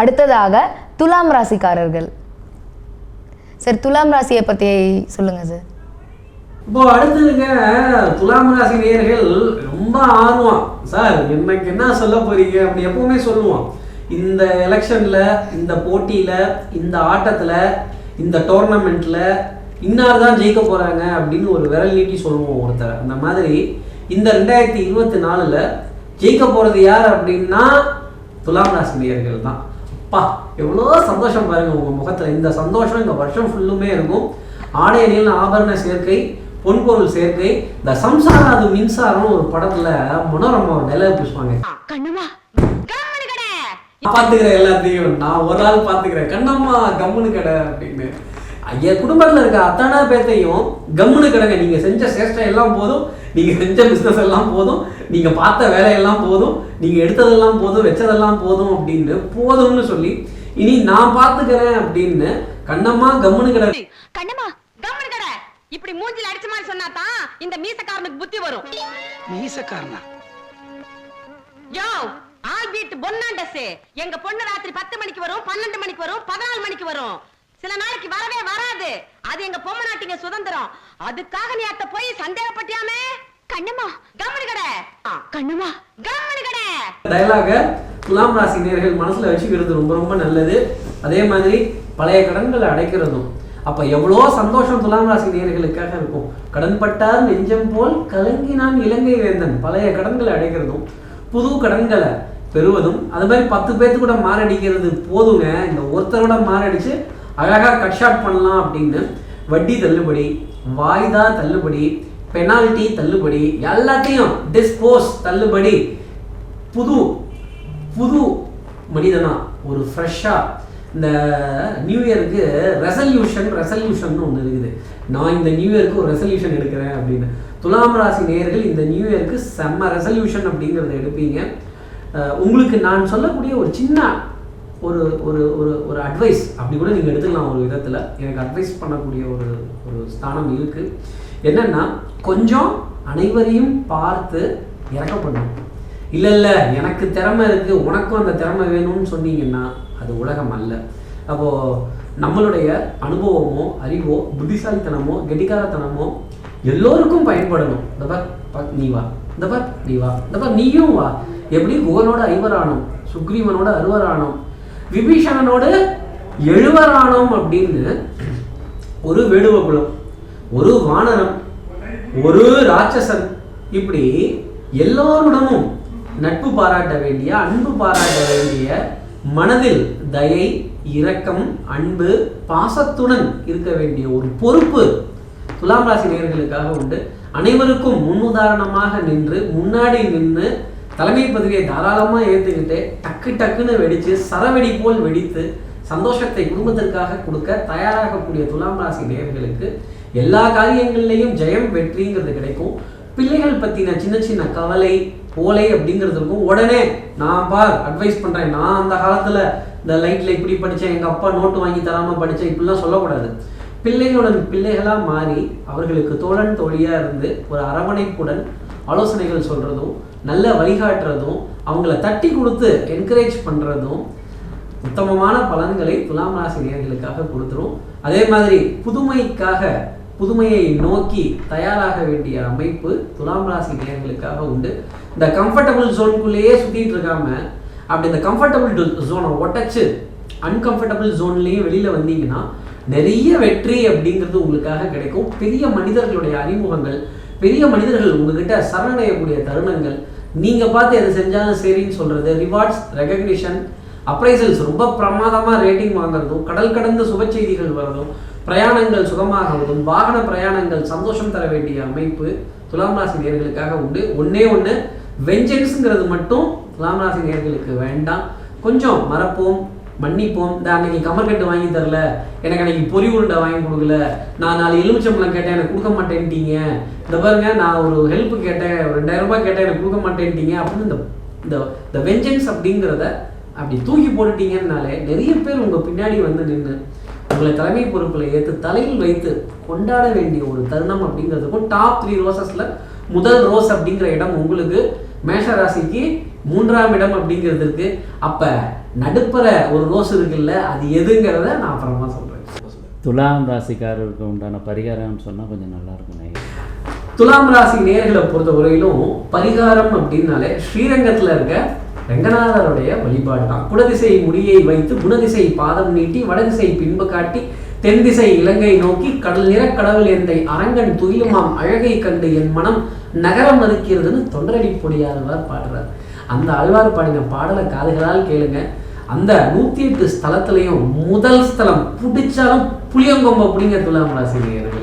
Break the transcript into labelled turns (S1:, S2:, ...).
S1: அடுத்ததாக துலாம் ராசிக்காரர்கள். சார் துலாம் ராசியை பற்றி சொல்லுங்கள் சார்.
S2: இப்போ அடுத்ததுங்க துலாம் ராசி நேர்கள் ரொம்ப ஆர்வம். சார் எனக்கு என்ன சொல்ல போறீங்க? அப்படி எப்பவுமே சொல்லுவோம். இந்த எலெக்ஷன்ல இந்த போட்டியில இந்த ஆட்டத்துல இந்த டோர்னமெண்ட்ல இன்னார் தான் ஜெயிக்க போறாங்க அப்படின்னு ஒரு விரல் நீட்டி சொல்லுவோம் ஒருத்தர். அந்த மாதிரி இந்த ரெண்டாயிரத்தி இருபத்தி நாலுல ஜெயிக்க போறது யார் அப்படின்னா துலாம் ராசி நேர்கள் தான். அப்பா எவ்வளோ சந்தோஷம் பாருங்க உங்க முகத்துல. இந்த சந்தோஷம் இந்த வருஷம் ஃபுல்லுமே இருக்கும். ஆடை நீல ஆபரண சேர்க்கை பொன்பொருள் சேர்க்கை இந்த சம்சாராது மின்சாரம் ஒரு படத்துல மனோரமா டைலாக் பேசுவாங்க பாத்துக்கிறேன் எல்லாத்தையும். நான் ஒரு ஆள் பாத்துக்கிறேன் கண்ணம்மா கம்முனு கடை அப்படின்னு. என் குடும்பத்துல இருக்க அத்தனை பேர்த்தையும் கம்முனு கடைங்க. நீங்க செஞ்ச சேஷ்டம் எல்லாம் போதும். நீங்க செஞ்ச பிசினஸ் எல்லாம் போதும். நீங்க பார்த்த வேலையெல்லாம் போதும். நீங்க எடுத்ததெல்லாம் போதும். வச்சதெல்லாம் போதும் அப்படின்னு போதும்னு சொல்லி இனி நான் பாத்துக்கிறேன் அப்படின்னு கண்ணம்மா கம்முனு கடை
S3: கண்ணுமா கம்மனு கடை. இப்படி மூஞ்சில அடிச்ச மாதிரி சொன்னாதான் இந்த மீசக்காரனுக்கு புத்தி வரும்.
S4: மீசக்காரனா?
S3: யோ ஆல் பீட் பொன்னாண்டஸ் எங்க பொண்ணு ராத்திரி பத்து மணிக்கு வரும் பன்னெண்டு மணிக்கு வரும் பதினாலு மணிக்கு வரும். சில நாளைக்கு வரவே வராது. அது எங்க பொம்மை நாட்டிங்க சுதந்திரம். அதுக்காக நீ அத்த போய் சந்தேகப்பட்டியாமே? கண்ணுமா கம்மனு கடை. கண்ணுமா கம்மனு கடை.
S2: டயலாக துலாம் ராசி நேர்கள் மனசுல வச்சுக்கிறது ரொம்ப ரொம்ப நல்லது. அதே மாதிரி பழைய கடன்களை அடைக்கிறதும். அப்ப எவ்வளோ சந்தோஷம் துலாம் ராசி நேர்களுக்காக இருக்கும். கடன்பட்டார் நெஞ்சம் போல் கலங்கினான் இலங்கை வேந்தன். பழைய கடன்களை அடைக்கிறதும் புது கடன்களை பெறுவதும் அது மாதிரி பத்து பேர்த்து கூட மாரடிக்கிறது போதுங்க. இந்த ஒருத்தரோட மாரடிச்சு அழகாக கட் ஷாட் பண்ணலாம் அப்படின்னு வட்டி தள்ளுபடி வாய்தா தள்ளுபடி பெனால்டி தள்ளுபடி எல்லாத்தையும் டிஸ்போஸ் தள்ளுபடி. புது புது மனிதனா ஒரு ஃப்ரெஷ்ஷாக இந்த நியூ இயருக்கு ரெசல்யூஷன் ரெசல்யூஷன் ஒன்று இருக்குது. நான் இந்த நியூ இயருக்கு ஒரு ரெசல்யூஷன் எடுக்கிறேன் அப்படின்னு. துலாம் ராசி நேயர்கள் இந்த நியூ இயருக்கு செம்ம ரெசல்யூஷன் அப்படிங்கிறத எடுப்பீங்க. உங்களுக்கு நான் சொல்லக்கூடிய ஒரு சின்ன ஒரு ஒரு ஒரு ஒரு அட்வைஸ் அப்படி கூட நீங்கள் எடுத்துக்கலாம் ஒரு விதத்தில். எனக்கு அட்வைஸ் பண்ணக்கூடிய ஒரு ஒரு ஸ்தானம் இருக்குது என்னென்னா கொஞ்சம் அனைவரையும் பார்த்து இறக்கப்படணும் இல்லை இல்லை எனக்கு திறமை இருக்குது உனக்கும் அந்த திறமை வேணும்னு சொன்னீங்கன்னா அது உலகம் அல்ல. அப்போது நம்மளுடைய அனுபவமோ அறிவோ புத்திசாலித்தனமோ கெட்டிக்காரத்தனமோ எல்லோருக்கும் பயன்படணும். இந்த பார், நீ வா. இந்த பார் நீ வா. இந்த பார் நீயும் வா. எப்படி குகனோட ஐவரானோம் சுக்ரீவனோட அறுவரானோம் விபீஷணனோட எழுவரானோம் அப்படின்னு ஒரு வேடுவ குலம் ஒரு வானரம் ஒரு ராட்சசன். இப்படி எல்லோருடமும் நட்பு பாராட்ட வேண்டிய அன்பு பாராட்ட வேண்டிய மனதில் தயை இரக்கம் அன்பு பாசத்துடன் இருக்க வேண்டிய ஒரு பொறுப்பு துலாம் ராசி நேயர்களுக்காக உண்டு. அனைவருக்கும் முன்னுதாரணமாக நின்று முன்னாடி நின்று தலைமை பதவியை தாராளமாக ஏற்றுக்கிட்டு டக்கு டக்குன்னு வெடித்து சரவெடி போல் வெடித்து சந்தோஷத்தை குடும்பத்திற்காக கொடுக்க தயாராகக்கூடிய துலாம் ராசி நேர்களுக்கு எல்லா காரியங்கள்லையும் ஜெயம் வெற்றிங்கிறது கிடைக்கும். பிள்ளைகள் பற்றின சின்ன சின்ன கவலை போலை அப்படிங்கிறது இருக்கும். உடனே நான் பார் அட்வைஸ் பண்ணுறேன் நான் அந்த காலத்தில் இந்த லைட்டில் இப்படி படித்தேன் எங்கள் அப்பா நோட்டு வாங்கி தராமல் படித்தேன் இப்படிலாம் சொல்லக்கூடாது. பிள்ளைகளுடன் பிள்ளைகளாக மாறி அவர்களுக்கு தோழன் தோழியாக இருந்து ஒரு அரவணைப்புடன் ஆலோசனைகள் சொல்கிறதும் நல்ல வழிகாட்டுறதும் அவங்கள தட்டி கொடுத்து என்கரேஜ் பண்ணுறதும் உத்தமமான பலன்களை துலாம் ராசி நேர்களுக்காக கொடுத்துரும். அதே மாதிரி புதுமைக்காக புதுமையை நோக்கி தயாராக வேண்டிய அமைப்பு துலாம் ராசி நேர்களுக்காக உண்டு. இந்த கம்ஃபர்டபுள் ஜோனுக்குள்ளேயே சுற்றிட்டு இருக்காம அப்படி இந்த கம்ஃபர்டபுள் ஜோனை ஒட்டச்சு அன்கம்ஃபர்டபுள் ஜோன்லேயும் வெளியில் வந்தீங்கன்னா நிறைய வெற்றி அப்படிங்கிறது உங்களுக்காக கிடைக்கும். பெரிய மனிதர்களுடைய அறிமுகங்கள் பெரிய மனிதர்கள் உங்ககிட்ட சரணடையக்கூடிய தருணங்கள். நீங்கள் பார்த்து எது செஞ்சாலும் சரின்னு சொல்கிறது ரிவார்ட்ஸ் ரெகக்னிஷன் அப்ரைசல்ஸ் ரொம்ப பிரமாதமாக ரேட்டிங் வாங்குறதும் கடல் கடந்த சுப செய்திகள் வரதும் பிரயாணங்கள் சுகமாகிறதும் வாகன பிரயாணங்கள் சந்தோஷம் தர வேண்டிய அமைப்பு துலாம் ராசி நேர்களுக்காக உண்டு. ஒன்றே ஒன்று வெஞ்சன்ஸுங்கிறது மட்டும் துலாம் ராசி நேர்களுக்கு வேண்டாம். கொஞ்சம் மறப்போம். மன்னிப்போம். இந்த அன்னைக்கு கமர்கட்டு வாங்கி தரல. எனக்கு அன்னைக்கு பொறி உருண்டை வாங்கி கொடுக்கல. நான் நாலு எலுமிச்சம்பழம் கேட்டேன் எனக்கு கொடுக்க மாட்டேன்ட்டீங்க. இந்த பாருங்க நான் ஒரு ஹெல்ப் கேட்டேன் ஒரு ரெண்டாயிரம் ரூபாய் கேட்டேன் எனக்கு கொடுக்க மாட்டேன்ட்டீங்க. அப்படின்னு இந்த இந்த இந்த வெஞ்சன்ஸ் அப்படிங்கிறத அப்படி தூக்கி போட்டுட்டீங்கன்னாலே நிறைய பேர் உங்க பின்னாடி வந்து நின்று உங்களை தலைமை பொறுப்பில் ஏற்று தலையில் வைத்து கொண்டாட வேண்டிய ஒரு தருணம் அப்படிங்கிறதுக்கும் டாப் த்ரீ ரோசஸில் முதல் ரோஸ் அப்படிங்கிற இடம் உங்களுக்கு மேஷ ராசிக்கு மூன்றாம் இடம் அப்படிங்கிறது இருக்கு. அப்ப நடுப்பற ஒரு ரோஸ் இருக்குல்ல அது எதுங்கிறத நான் அப்புறமா சொல்றேன்.
S4: துலாம் ராசிக்காரருக்கு உண்டான பரிகாரம்னு சொன்னால் கொஞ்சம் நல்லா இருக்கும்.
S2: துலாம் ராசி நேர்களை பொறுத்த வரையிலும் பரிகாரம் அப்படின்னாலே ஸ்ரீரங்கத்துல இருக்க ரங்கநாதருடைய வழிபாடு தான் குடதிசை முடியை வைத்து குணதிசை பாதம் நீட்டி வடதிசை பின்பு காட்டி தென் திசை இலங்கை நோக்கி கடல் நிற கடவுள் எந்தை அரங்கன் துயிலுமாம் அழகை கண்டு என் மனம் நகரம் மறுக்கிறதுன்னு தொண்டரடி பொடியாதவர் பாடுறார். அந்த ஆழ்வார் பாடின பாடலை காதுகளால் கேளுங்க. அந்த நூத்தி எட்டு ஸ்தலத்திலையும் முதல் ஸ்தலம் பிடிச்சாலும் புளியங்கொம்ப அப்படிங்கிற துலாம் ராசினியர்கள்